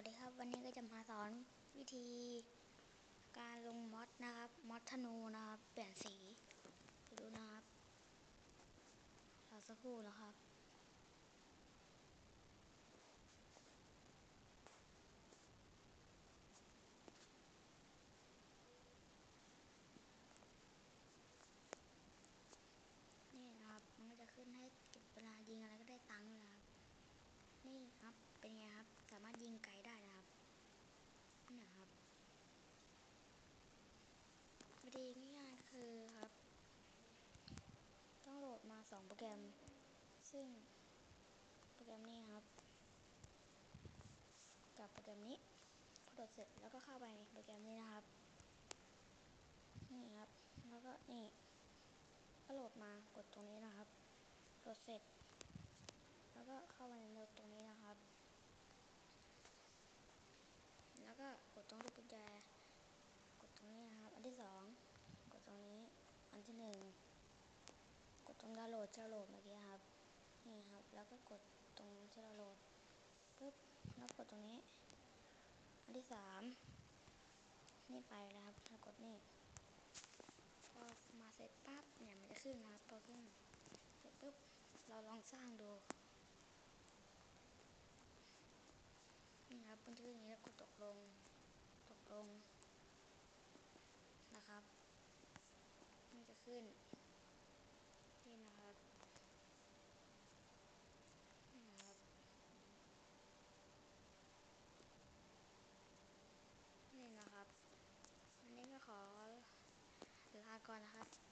วัสดีครับ วันนี้ก็จะมาสอนวิธีการลงมอดนะครับมอดธนูนะครับ เปลี่ยนสีดูนะครับรอสักครู่นะครับ นี่นะครับ มันก็จะขึ้นให้เก็บเวลายิงอะไรก็ได้ตังค์นะครับ นี่ครับเป็นไงครับ สามารถยิงไกลได้นะครับ นี่นะครับ วิธีง่ายๆคือครับ ต้องโหลดมาสองโปรแกรม ซึ่งโปรแกรมนี้ครับ กับโปรแกรมนี้พอโหลดเสร็จแล้วก็เข้าไปในโปรแกรมนี้นะครับ นี่ครับ แล้วก็นี่ก็โหลดมากดตรงนี้นะครับโหลดเสร็จ แล้วก็เข้ามาในโหมดตรงนี้นะครับ แล้วก็กดตรงลูกกุญแจกดตรงนี้นะครับ อันที่สองกดตรงนี้ อันที่หนึ่งกดตรงดาวน์โหลดที่เราโหลดเมื่อกี้ครับ นี่ครับ แล้วก็กดตรงที่เราโหลดปุ๊บแล้วกดตรงนี้ อันที่สามนี่ไปแล้วครับแล้วกดนี่พอมาเสร็จปั๊บเนี่ยมันจะขึ้นนะครับพอขึ้นเสร็จปุ๊บเราลองสร้างดูนี่ครับมันจะขึ้นอย่างนี้แล้วกดตกลงตกลงนะครับ มันจะขึ้นนะครับ นี่นะครับ นี่นะครับ วันนี้ ก่อนนะครับ